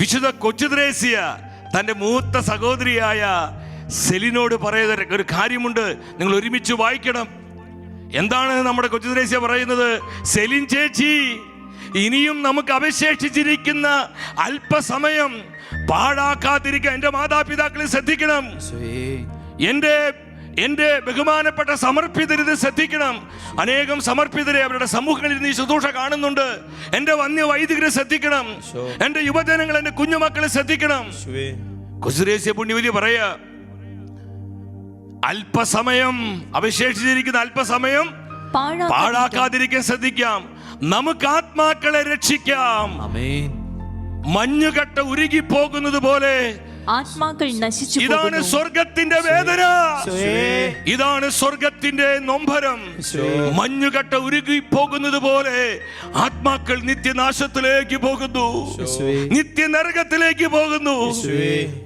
വിശുദ്ധ കൊച്ചുദ്രേസ്യ തന്റെ മൂത്ത സഹോദരിയായ സെലിനോട് പറയുന്ന ഒരു കാര്യമുണ്ട്. നിങ്ങൾ ഒരുമിച്ച് വായിക്കണം. എന്താണ് നമ്മുടെ കൊച്ചുദ്രേസ്യ പറയുന്നത്? സെലിൻ ചേച്ചി ഇനിയും നമുക്ക് അവശേഷിച്ചിരിക്കുന്ന അല്പസമയം പാഴാക്കാതിരിക്കാൻ എന്റെ മാതാപിതാക്കളെ ശ്രദ്ധിക്കണം. എന്റെ എന്റെ ബഹുമാനപ്പെട്ട സമർപ്പിതരിത് ശ്രദ്ധിക്കണം. അനേകം സമർപ്പിതരെ അവരുടെ സമൂഹങ്ങളിൽ നിന്ന് ഈ ശുശ്രൂഷ കാണുന്നുണ്ട്. എന്റെ വന്യ വൈദികരെ ശ്രദ്ധിക്കണം എന്റെ യുവജനങ്ങൾ എന്റെ കുഞ്ഞുമക്കളെ ശ്രദ്ധിക്കണം. കുസുരേശ്യ പുണ്യവതി പറയാ അല്പസമയം അവശേഷിച്ചിരിക്കുന്ന അല്പസമയം പാഴാക്കാതിരിക്കാൻ ശ്രദ്ധിക്കാം. നമുക്ക് ആത്മാക്കളെ രക്ഷിക്കാം. ആമേൻ. മഞ്ഞുകട്ട ഉരുകി പോകുന്നത് പോലെ ആത്മാക്കൾ നശിച്ചു ഇതാണ്. സ്വർഗത്തിന്റെ വേദന. ഇതാണ് സ്വർഗത്തിന്റെ നൊമ്പരം. മഞ്ഞുകട്ട ഉരുകി പോകുന്നത് പോലെ ആത്മാക്കൾ നിത്യനാശത്തിലേക്ക് പോകുന്നു. നിത്യനരകത്തിലേക്ക് പോകുന്നു.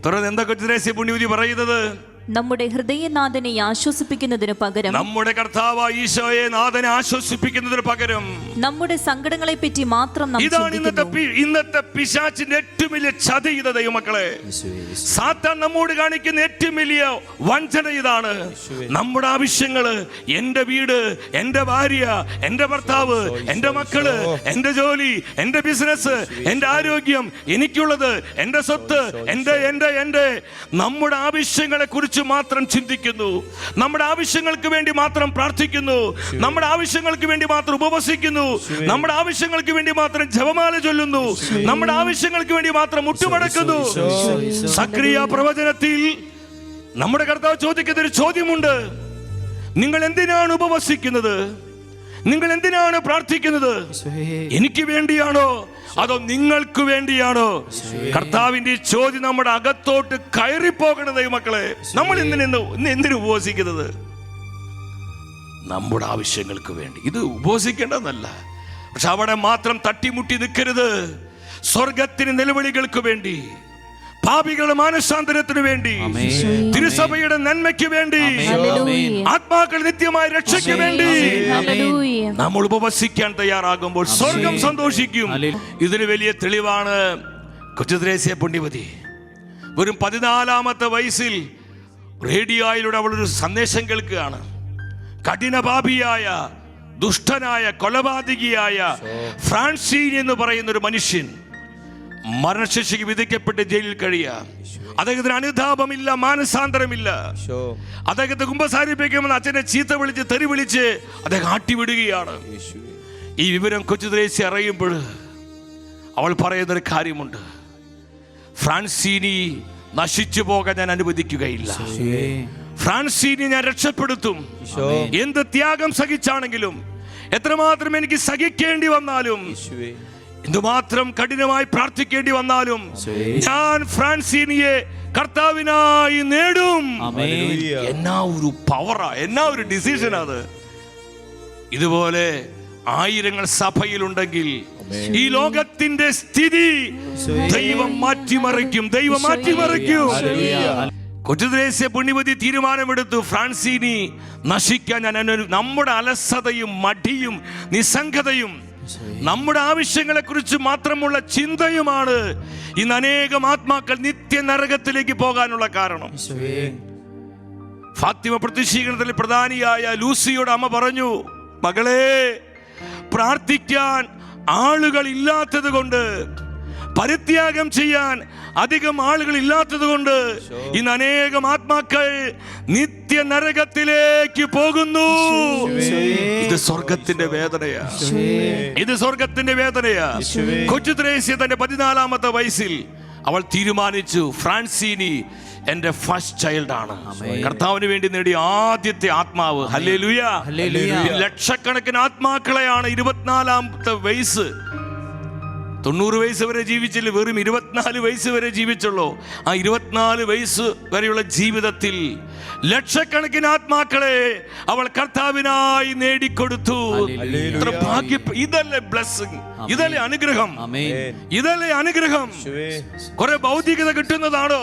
തുറന്ന് എന്തൊക്കെ പുണ്യവിധി പറയുന്നത്? നമ്മുടെ ഹൃദയനാഥനെ ആശ്വസിപ്പിക്കുന്നതിന് പകരം നമ്മുടെ കർത്താവ് ഈശോയെ നാഥനെ ആശ്വസിപ്പിക്കുന്നതിന് പകരം നമ്മുടെ സങ്കടങ്ങളെ പറ്റി മാത്രം നാം ഇതാണ് ഇന്നത്തെ ഇന്നത്തെ പിശാച്ചിന്റെ ഏറ്റവും വലിയ ചതി ഇത് ദൈവമക്കളെ. സാത്താൻ നമ്മോട് കാണിക്കുന്ന ഏറ്റവും വലിയ വഞ്ചന ഇതാണ്. നമ്മുടെ ആവശ്യങ്ങൾ എന്റെ വീട് എന്റെ ഭാര്യ എന്റെ ഭർത്താവ് എന്റെ മക്കൾ എന്റെ ജോലി എന്റെ ബിസിനസ് എന്റെ ആരോഗ്യം എനിക്കുള്ളത് എന്റെ സ്വത്ത് എന്റെ എന്റെ എന്റെ. നമ്മുടെ ആവശ്യങ്ങളെ കുറിച്ച് മാത്രം ചിന്തിക്കുന്നു. നമ്മുടെ ആവശ്യങ്ങൾക്ക് വേണ്ടി മാത്രം പ്രാർത്ഥിക്കുന്നു. നമ്മുടെ ആവശ്യങ്ങൾക്ക് വേണ്ടി മാത്രം ഉപവസിക്കുന്നു. നമ്മുടെ ആവശ്യങ്ങൾക്ക് വേണ്ടി മാത്രം ജപമാല ചൊല്ലുന്നു. നമ്മുടെ ആവശ്യങ്ങൾക്ക് വേണ്ടി മാത്രം മുട്ടുമടക്കുന്നു. സക്രിയ പ്രവചനത്തിൽ നമ്മുടെ കർത്താവ് ചോദിക്കുന്ന ഒരു ചോദ്യമുണ്ട്. നിങ്ങൾ എന്തിനാണ് ഉപവസിക്കുന്നത്? നിങ്ങൾ എന്തിനാണ് പ്രാർത്ഥിക്കുന്നത്? എനിക്ക് വേണ്ടിയാണോ അതോ നിങ്ങൾക്ക് വേണ്ടിയാണോ? കർത്താവിന്റെ ഈ ചോദ്യം നമ്മുടെ അകത്തോട്ട് കയറിപ്പോകണത് മക്കളെ നമ്മൾ എന്തിനു ഇന്ന് എന്തിനു ഉപവസിക്കുന്നത് നമ്മുടെ ആവശ്യങ്ങൾക്ക് വേണ്ടി. ഇത് ഉപവസിക്കേണ്ടതല്ല പക്ഷെ അവിടെ മാത്രം തട്ടിമുട്ടി നിൽക്കരുത്. സ്വർഗത്തിന് നിലവിളികൾക്ക് വേണ്ടി. പാപികളുടെ മാനസാന്തരത്തിന് വേണ്ടി തിരുസഭയുടെ നന്മയ്ക്ക് വേണ്ടി. ആത്മാക്കൾ നിത്യമായി രക്ഷയ്ക്ക് വേണ്ടി ഹല്ലേലൂയ. നമ്മൾ ഉപവസിക്കാൻ തയ്യാറാകുമ്പോൾ സ്വർഗം സന്തോഷിക്കും. ഇതിന് വലിയ തെളിവാണ് കൊച്ചുദ്രേസ്യ പുണ്യപതി. വെറും പതിനാലാമത്തെ വയസ്സിൽ റേഡിയോയിലൂടെ അവളൊരു സന്ദേശം കേൾക്കുകയാണ്. കഠിനപാപിയായ ദുഷ്ടനായ കൊലപാതകിയായ ഫ്രാൻസീൻ എന്ന് പറയുന്ന ഒരു മനുഷ്യൻ മരണശിക്ഷയ്ക്ക് വിധിക്കപ്പെട്ട് ജയിലിൽ കഴിയുക. അദ്ദേഹത്തിന് അനുതാപമില്ല മാനസാന്തരമില്ല. അദ്ദേഹത്തെ കുമ്പസാരിപ്പിക്കുമെന്ന് അച്ഛനെ ചീത്ത വിളിച്ച് തെറി വിളിച്ച് അദ്ദേഹം ആട്ടിവിടുകയാണ്. ഈ വിവരം കൊച്ചു ത്രേസ്യ അറിയുമ്പോൾ അവൾ പറയുന്നൊരു കാര്യമുണ്ട്. ഫ്രാൻസീനി നശിച്ചു പോകാൻ ഞാൻ അനുവദിക്കുകയില്ല. ഫ്രാൻസീനി ഞാൻ രക്ഷപ്പെടുത്തും. എന്ത് ത്യാഗം സഹിച്ചാണെങ്കിലും എത്രമാത്രം എനിക്ക് സഹിക്കേണ്ടി വന്നാലും എന്തുമാത്രം കഠിനമായി പ്രാർത്ഥിക്കേണ്ടി വന്നാലും ഞാൻ ഫ്രാൻസീനിയെ കർത്താവിനായി നേടും. എന്നാ ഒരു പവറാ എന്നാ ഒരു ഡിസിഷൻ അത്. ഇതുപോലെ ആയിരങ്ങൾ സഭയിലുണ്ടെങ്കിൽ ഈ ലോകത്തിന്റെ സ്ഥിതി ദൈവം മാറ്റിമറിക്കും ദൈവം മാറ്റിമറിക്കും. കൊച്ചുദ്രേസ്യ പുണ്യവതി തീരുമാനമെടുത്തു ഫ്രാൻസിനി നശിക്കാൻ ഞാൻ നമ്മുടെ അലസതയും മടിയും നിസ്സംഗതയും നമ്മുടെ ആവശ്യങ്ങളെ കുറിച്ച് മാത്രമുള്ള ചിന്തയുമാണ് ഇന്ന് അനേകം ആത്മാക്കൾ നിത്യ നരകത്തിലേക്ക് പോകാനുള്ള കാരണം. ഫാത്തിമ പ്രതിഷീകരണത്തിൽ പ്രധാനിയായ ലൂസിയുടെ അമ്മ പറഞ്ഞു മകളെ പ്രാർത്ഥിക്കാൻ ആളുകൾ ഇല്ലാത്തത് കൊണ്ട് പരിത്യാഗം ചെയ്യാൻ അധികം ആളുകൾ ഇല്ലാത്തത് കൊണ്ട് ഇന്ന് അനേകം ആത്മാക്കൾ നിത്യ നരകത്തിലേക്ക് പോകുന്നു. ഇത് സ്വർഗത്തിന്റെ വേദനയാ. ഇത് സ്വർഗത്തിന്റെ വേദനയാ. കൊച്ചു ത്രേസ്യ തന്റെ പതിനാലാമത്തെ വയസ്സിൽ അവൾ തീരുമാനിച്ചു ഫ്രാൻസീനി എന്റെ ഫസ്റ്റ് ചൈൽഡ് ആണ്. കർത്താവിന് വേണ്ടി നേടിയ ആദ്യത്തെ ആത്മാവ്. ഹല്ലേലൂയ. ലക്ഷക്കണക്കിന് ആത്മാക്കളെയാണ് ഇരുപത്തിനാലാമത്തെ വയസ്സ് തൊണ്ണൂറ് വയസ്സ് വരെ ജീവിച്ചില്ല? വെറും ഇരുപത്തിനാല് വയസ്സ് വരെ ജീവിച്ചുള്ളൂ. ആ ഇരുപത്തിനാല് വയസ്സ് വരെയുള്ള ജീവിതത്തിൽ ലക്ഷക്കണക്കിന് ആത്മാക്കളെ അവൾ കർത്താവിനായി നേടിക്കൊടുത്തു. ഭാഗ്യ ഇതല്ലേ ബ്ലെസ്സിങ് ഇതല്ലേ അനുഗ്രഹം. ഇതല്ലേ അനുഗ്രഹം. കുറെ ഭൗതികത കിട്ടുന്നതാണോ?